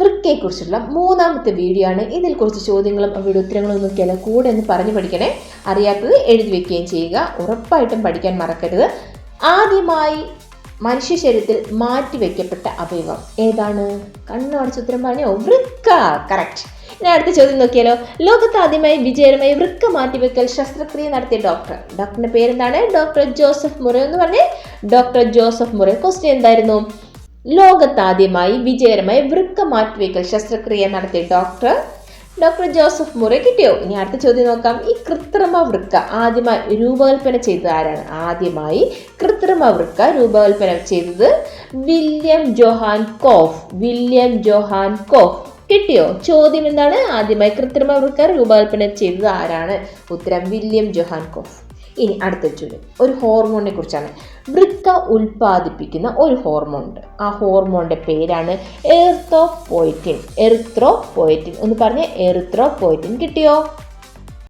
വൃക്കയെക്കുറിച്ചുള്ള മൂന്നാമത്തെ വീഡിയോ ആണ്. ഇതിൽ കുറച്ച് ചോദ്യങ്ങളും അവയുടെ ഉത്തരങ്ങളും നോക്കിയാൽ കൂടെ ഒന്ന് പറഞ്ഞു പഠിക്കണേ. അറിയാത്തത് എഴുതി വെക്കുകയും ചെയ്യുക. ഉറപ്പായിട്ടും പഠിക്കാൻ മറക്കരുത്. ആദ്യമായി മനുഷ്യ ശരീരത്തിൽ മാറ്റിവെക്കപ്പെട്ട അവയവം ഏതാണ്? കണ്ണു അടച്ച് ഉത്തരം പറഞ്ഞോ? വൃക്ക. കറക്റ്റ് ഇനി അടുത്ത ചോദ്യം നോക്കിയാലോ? ലോകത്ത് ആദ്യമായി വിജയകരമായി വൃക്ക മാറ്റിവെക്കൽ ശസ്ത്രക്രിയ നടത്തിയ ഡോക്ടർ ഡോക്ടറിന്റെ പേരെന്താണ്? ഡോക്ടർ ജോസഫ് മുറേ എന്ന് പറഞ്ഞേ ഡോക്ടർ ജോസഫ് മുറേ ക്വസ്റ്റ്യൻ എന്തായിരുന്നു? ലോകത്താദ്യമായി വിജയകരമായി വൃക്ക മാറ്റിവെക്കൽ ശസ്ത്രക്രിയ നടത്തിയ ഡോക്ടർ ഡോക്ടർ ജോസഫ് മുറ കിട്ടിയോ? ഇനി അടുത്ത ചോദ്യം നോക്കാം. ഈ കൃത്രിമ വൃക്ക ആദ്യമായി രൂപകൽപ്പന ചെയ്തത് ആരാണ്? ആദ്യമായി കൃത്രിമ വൃക്ക രൂപകൽപ്പന ചെയ്തത് William Johan Kolff. William Johan Kolff. കിട്ടിയോ? ചോദ്യം എന്താണ്? ആദ്യമായി കൃത്രിമ വൃക്ക രൂപകൽപ്പന ചെയ്തത് ആരാണ്? ഉത്തരം വില്യം ജോഹാൻ കോഫ്. ഇനി അടുത്ത ചോദ്യം ഒരു ഹോർമോണിനെ കുറിച്ചാണ്. വൃക്ക ഉൽപ്പാദിപ്പിക്കുന്ന ഒരു ഹോർമോൺ ഉണ്ട്. ആ ഹോർമോണിന്റെ പേരാണ് എർത്രോപോയിറ്റിൻ എറിത്രോപോയിറ്റിൻ എന്ന് പറഞ്ഞ എറിത്രോപോയിറ്റിൻ കിട്ടിയോ?